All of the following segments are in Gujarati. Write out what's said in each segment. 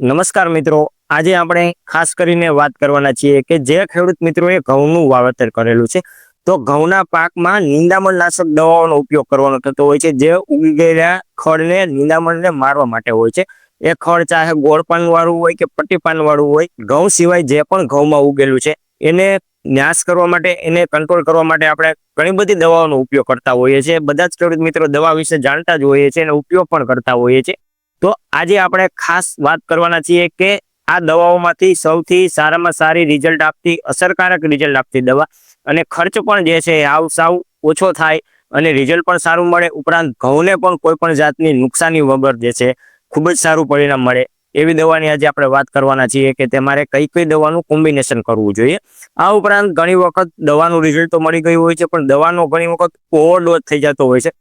નમસ્કાર મિત્રો. આજે આપણે ખાસ કરીને વાત કરવાના છીએ કે જે ખેડૂત મિત્રોએ ઘઉંનું વાવેતર કરેલું છે, તો ઘઉંના પાકમાં નિંદામણ નાશક દવાઓનો ઉપયોગ કરવાનો થતો હોય છે. જે ઉગી ગયેલા ખડને નિંદામણને મારવા માટે હોય છે. એ ખડ ચાહે ગોળપાન વાળું હોય કે પટ્ટીપાન વાળું હોય, ઘઉં સિવાય જે પણ ઘઉંમાં ઉગેલું છે, એને નાશ કરવા માટે, એને કંટ્રોલ કરવા માટે આપણે ઘણી બધી દવાઓનો ઉપયોગ કરતા હોઈએ છીએ. બધા જ ખેડૂત મિત્રો દવા વિશે જાણતા જ હોઈએ છીએ અને ઉપયોગ પણ કરતા હોઈએ છીએ. તો આજે આપણે ખાસ વાત કરવાના છીએ કે આ દવાઓમાંથી સૌથી સારામાં સારી રિઝલ્ટ આપતી, અસરકારક રિઝલ્ટ આપતી દવા અને ખર્ચ પણ જે છે આવ સાવ ઓછો થાય અને રિઝલ્ટ પણ સારું મળે. ઉપરાંત ઘઉંને પણ કોઈ પણ જાતની નુકસાની વગર જે છે ખૂબ જ સારું પરિણામ મળે. એવી દવાની આજે આપણે વાત કરવાના છીએ કે તમારે કઈ કઈ દવાનું કોમ્બિનેશન કરવું જોઈએ. આ ઉપરાંત ઘણી વખત દવાનું રિઝલ્ટ તો મળી ગયું હોય છે, પણ દવાનો ઘણી વખત ઓવરડોઝ થઈ જતો હોય છે.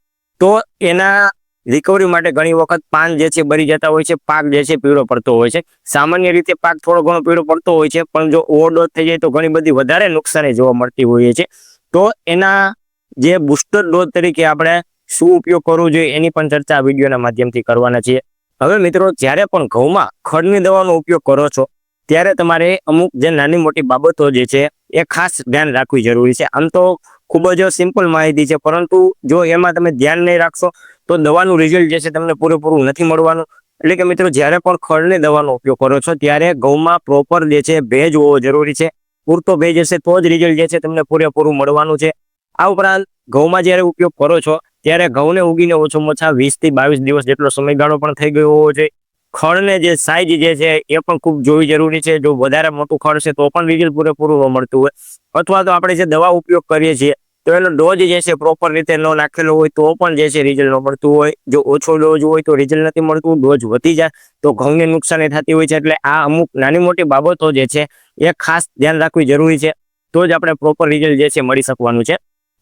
તો એના રિકવરી માટે ઘણી વખત પાન જે છે બરી જતા હોય છે, પાક જે છે પીળો પડતો હોય છે. સામાન્ય રીતે પાક થોડો ઘણો પીળો પડતો હોય છે, પણ જો ઓવરડોઝ થઈ જાય તો ઘણી બધી વધારે નુકસાની જોવા મળતી હોય છે. તો એના જે બુસ્ટર ડોઝ તરીકે આપણે શું ઉપયોગ કરવો જોઈએ એની પણ ચર્ચા આ વિડીયોના માધ્યમથી કરવાના છીએ. હવે મિત્રો, જ્યારે પણ ઘઉંમાં ખડની દવાનો ઉપયોગ કરો છો, ત્યારે તમારે અમુક જે નાની મોટી બાબતો જે છે એ ખાસ ધ્યાન રાખવી જરૂરી છે. આમ તો ખૂબ જ સિમ્પલ માહિતી છે. પરંતુ જો એમાં તમે ધ્યાન નહીં રાખશો, તો દવાનું રિઝલ્ટ જે છે તમને પૂરેપૂરું નથી મળવાનું. એટલે કે મિત્રો, જ્યારે પણ ખડને દવાનો ઉપયોગ કરો છો, ત્યારે ઘઉંમાં પ્રોપર જે છે ભેજ હોવો જરૂરી છે. પૂરતો ભેજ હશે તો જ રિઝલ્ટ જે છે તમને પૂરેપૂરું મળવાનું છે. આ ઉપરાંત ઘઉંમાં જ્યારે ઉપયોગ કરો છો, ત્યારે ઘઉંને ઉગીને ઓછામાં ઓછા વીસથી બાવીસ દિવસ જેટલો સમયગાળો પણ થઈ ગયો હોવો જોઈએ. ખડને જે સાઈઝ જે છે એ પણ ખૂબ જોવી જરૂરી છે. જો વધારે મોટું ખળ છે તો પણ રિઝલ્ટ પૂરેપૂરું મળતું હોય. અથવા તો આપણે જે દવા ઉપયોગ કરીએ છીએ, તો એનો ડોઝ જે છે પ્રોપર રીતે ન નાખેલો હોય તો પણ જે છે રિઝલ્ટ ન મળતું હોય. જો ઓછો ડોઝ હોય તો રિઝલ્ટ નથી મળતું ડોઝ વધી જાય તો ઘઉંને નુકસાની થતી હોય છે. એટલે આ અમુક નાની મોટી બાબતો જે છે એ ખાસ ધ્યાન રાખવી જરૂરી છે. તો જ આપણે પ્રોપર રિઝલ્ટ જે છે મળી શકવાનું છે.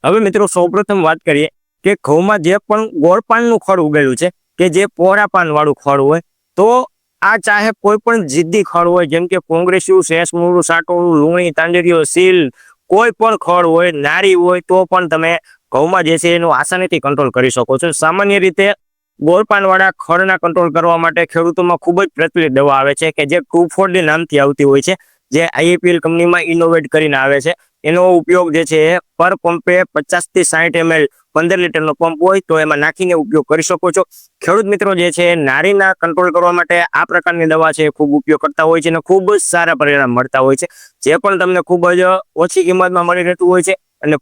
હવે મિત્રો સૌપ્રથમ વાત કરીએ કે ઘઉંમાં જે પણ ગોળપાનનું ખડ ઉગેલું છે, કે જે પોરા પાન વાળું ખડ હોય તો આ ચાહે કોઈ પણ જિદ્દી ખડ હોય, જેમ કે કોંગ્રેસ્યુ શેષમૂળું સાટોળું, લુણી તાંડરીઓ સીલ કોઈ પણ ખડ હોય, નારી હોય, તો પણ તમે ઘઉંમાં જે છે એનું આસાનીથી કંટ્રોલ કરી શકો છો. સામાન્ય રીતે ગોળપાનવાળા ખડના કંટ્રોલ કરવા માટે ખેડૂતોમાં ખૂબ જ પ્રચલિત દવા આવે છે કે જે ટુ કુફોર્ડની નામથી આવતી હોય છે, જે આઈએપીએલ કંપનીમાં ઇનોવેટ કરીને આવે છે. એનો ઉપયોગ જે છે, પર પંપે પચાસથી સાઠ એમએલ પંદર લીટરનો પંપ હોય તો એમાં નાખીને ઉપયોગ કરી શકો છો. ખેડૂત મિત્રો જે છે, નારીના કંટ્રોલ કરવા માટે આ પ્રકારની દવા છે ખૂબ ઉપયોગ કરતા હોય છે અને ખૂબ જ સારા પરિણામ મળતા હોય છે. જે પણ તમને ખૂબ જ ઓછી કિંમતમાં મળી રહેતું હોય છે અને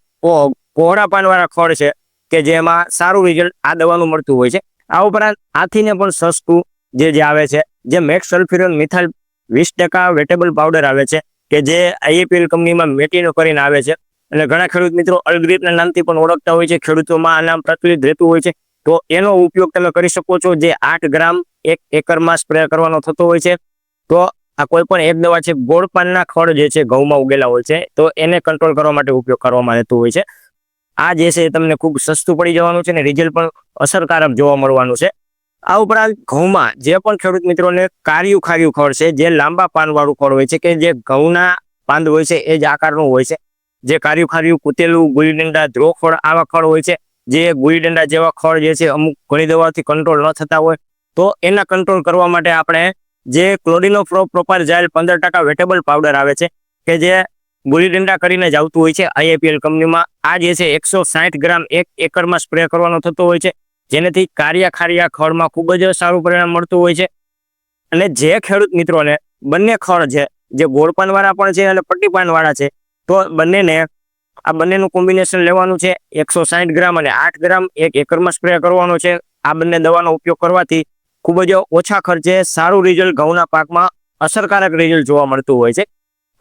કોહરા પાનવાળા ખડ છે કે જેમાં સારું રિઝલ્ટ આ દવાનું મળતું હોય છે. આ ઉપરાંત આથીને પણ સસ્તું જે જે આવે છે, જે મેક્સ સલ્ફ્યુરન મિથાઇલ વીસ ટકા વેટેબલ પાવડર આવે છે. કે જે આઈએપીએલ કંપનીમાં મેટીનો કરીને આવે છે. અને ઘણા ખેડૂત મિત્રો અલગ્રીપના નામથી પણ ઓળખતા હોય છે. ખેડૂતોમાં આ નામ પ્રચલિત રહેતું હોય છે. તો એનો ઉપયોગ તમે કરી શકો છો. જે આઠ ગ્રામ એક એકરમાં સ્પ્રે કરવાનો થતો હોય છે. તો આ કોઈ પણ એક દવા છે, ગોળપાનના ખડ જે છે, ઘઉંમાં ઉગેલા હોય છે. તો એને કંટ્રોલ કરવા માટે ઉપયોગ કરવામાં રહેતું હોય છે. આ જે છે તમને ખૂબ સસ્તું પડી જવાનું છે અને રિઝલ્ટ પણ અસરકારક જોવા મળવાનું છે. આ ઉપરાંત ઘઉંમાં જે પણ ખેડૂત મિત્રોને કાર્યું ખાર્યું ખડ છે, જે લાંબા પાનવાળું ખડ હોય છે કે જે ઘઉંના પાંદ હોય છે, એ જ આકારનું હોય છે. જે કાર્યું ખાર્યું, કૂતેલું ગુલીડંડા ધ્રો ખડ આવા ખડ હોય છે. જે ગુલીડંડા જેવા ખડ જે છે, અમુક ઘણી દવાથી કંટ્રોલ ન થતા હોય. તો એના કંટ્રોલ કરવા માટે આપણે જે ક્લોડિનો પ્રોપર જાયેલ પંદર ટકા વેટેબલ પાવડર આવે છે, કે જે ગુલીડંડા કરીને જ આવતું હોય છે આઈએપીએલ કંપનીમાં આ જે છે, એકસો ગ્રામ એક એકરમાં સ્પ્રે કરવાનો થતો હોય છે. જેનાથી કાર્યા ખારિયા ખળમાં ખૂબ જ સારું પરિણામ મળતું હોય છે. અને જે ખેડૂત મિત્રોને બંને ખળ છે, જે ગોળપાનવાળા પણ છે અને પટ્ટીપાનવાળા છે, તો બંનેને આ બંનેનું કોમ્બિનેશન લેવાનું છે. એકસો ગ્રામ અને આઠ ગ્રામ એક એકરમાં સ્પ્રે કરવાનો છે. આ બંને દવાનો ઉપયોગ કરવાથી ખૂબ જ ઓછા ખર્ચે સારું રિઝલ્ટ ઘઉંના પાકમાં અસરકારક રિઝલ્ટ જોવા મળતું હોય છે.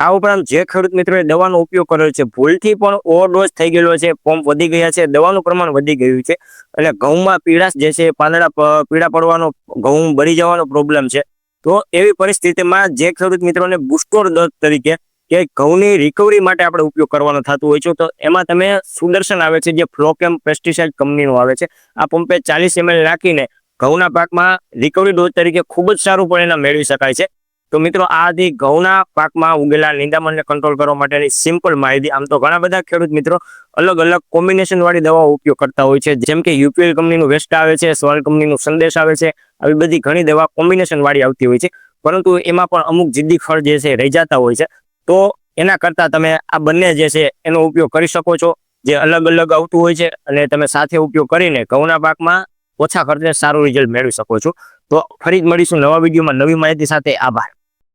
આ ઉપરાંત જે ખેડૂત મિત્રોએ દવાનો ઉપયોગ કર્યો છે, ભૂલથી પણ ઓવરડોઝ થઈ ગયેલો છે પંપ વધી ગયા છે, દવાનું પ્રમાણ વધી ગયું છે, એટલે ઘઉંમાં પીળાશ જે છે, પાંદડા પીડા પડવાનો ઘઉં બળી જવાનો પ્રોબ્લેમ છે. તો એવી પરિસ્થિતિમાં જે ખેડૂત મિત્રોને બુસ્ટોર દર્દ તરીકે કે ઘઉંની રિકવરી માટે આપણે ઉપયોગ કરવાનો થતું હોય છે, તો એમાં તમે સુદર્શન આવે છે, જે ફ્લોકેમ પેસ્ટિસાઇડ કંપનીનું આવે છે, આ પંપે ચાલીસ એમએલ નાખીને ઘઉંના પાકમાં રિકવરી ડોઝ તરીકે ખૂબ જ સારું પરિણામ મેળવી શકાય છે. તો મિત્રો, આ હતી ઘઉંના પાકમાં ઉગેલા નિંદામણને કંટ્રોલ કરવા માટેની સિમ્પલ માહિતી. આમ તો ઘણા બધા ખેડૂત મિત્રો અલગ અલગ કોમ્બિનેશન વાળી દવાઓ ઉપયોગ કરતા હોય છે. જેમ કે યુપીએલ કંપનીનું વેસ્ટ આવે છે, સોલ કંપનીનું સંદેશ આવે છે, આવી બધી ઘણી દવા કોમ્બિનેશન વાળી આવતી હોય છે. પરંતુ એમાં પણ અમુક જિદ્દી ફળ જે છે રહી જતા હોય છે. તો એના કરતાં તમે આ બંને જે છે એનો ઉપયોગ કરી શકો છો. જે અલગ અલગ આવતું હોય છે અને તમે સાથે ઉપયોગ કરીને ઘઉંના પાકમાં ઓછા ખર્ચે સારું રિઝલ્ટ મેળવી શકો છો. તો ફરી મળીશું નવા વિડીયોમાં. નવી માહિતી સાથે આભાર.